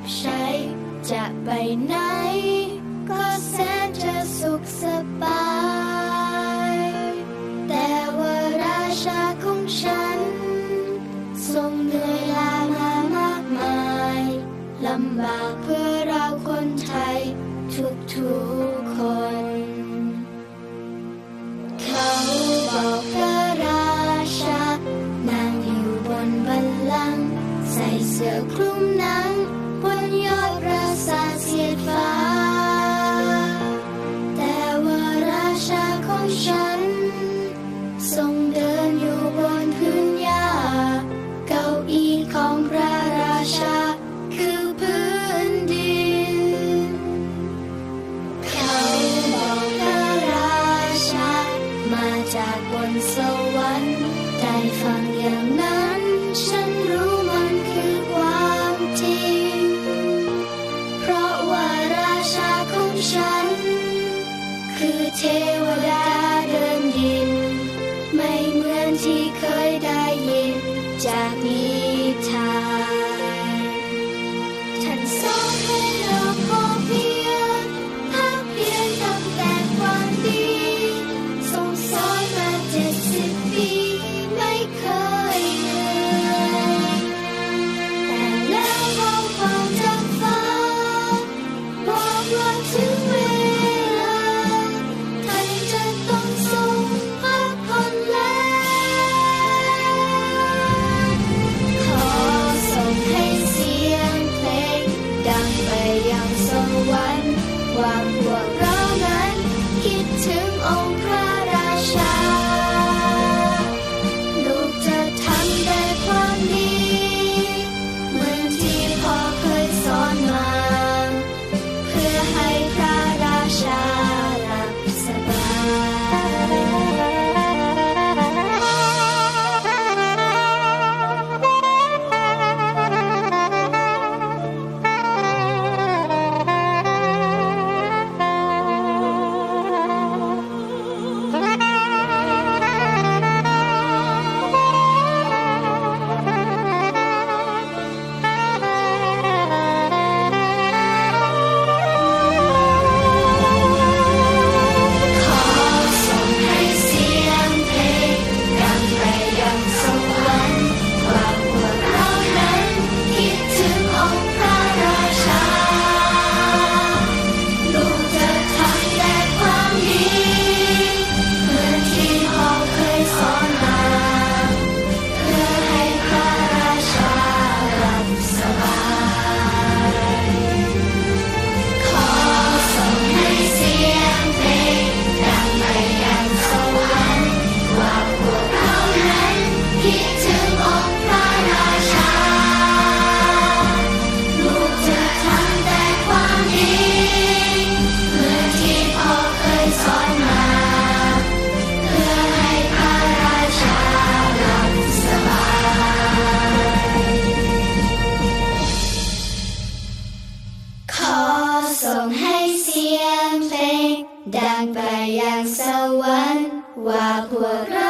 ับใช้ จะไปไหน ก็แสนจะสุขสบาย แต่ว่าราชาของฉัน ทรงเหนื่อยล้ามามากมายลำบากเพื่อเราคนไทย ทุกๆคน เขาบอกพระราชานั่งอยู่บนบัลลังก์ใส่เสื้อคลุมหนัง บนยอดปราสาทสีฟ้า แต่วราชาของฉัน ทรงเดินอยู่บนพื้นหญ้า เก้าอี้ของพระราชา คือพื้นดิน เขาบอกพระราชา มาจากบนสวรรค์ได้ฟังยัง tear Oh. ส่งให้เสียงเพลง ดังไปยังสวรรค์ว่าพวกเรา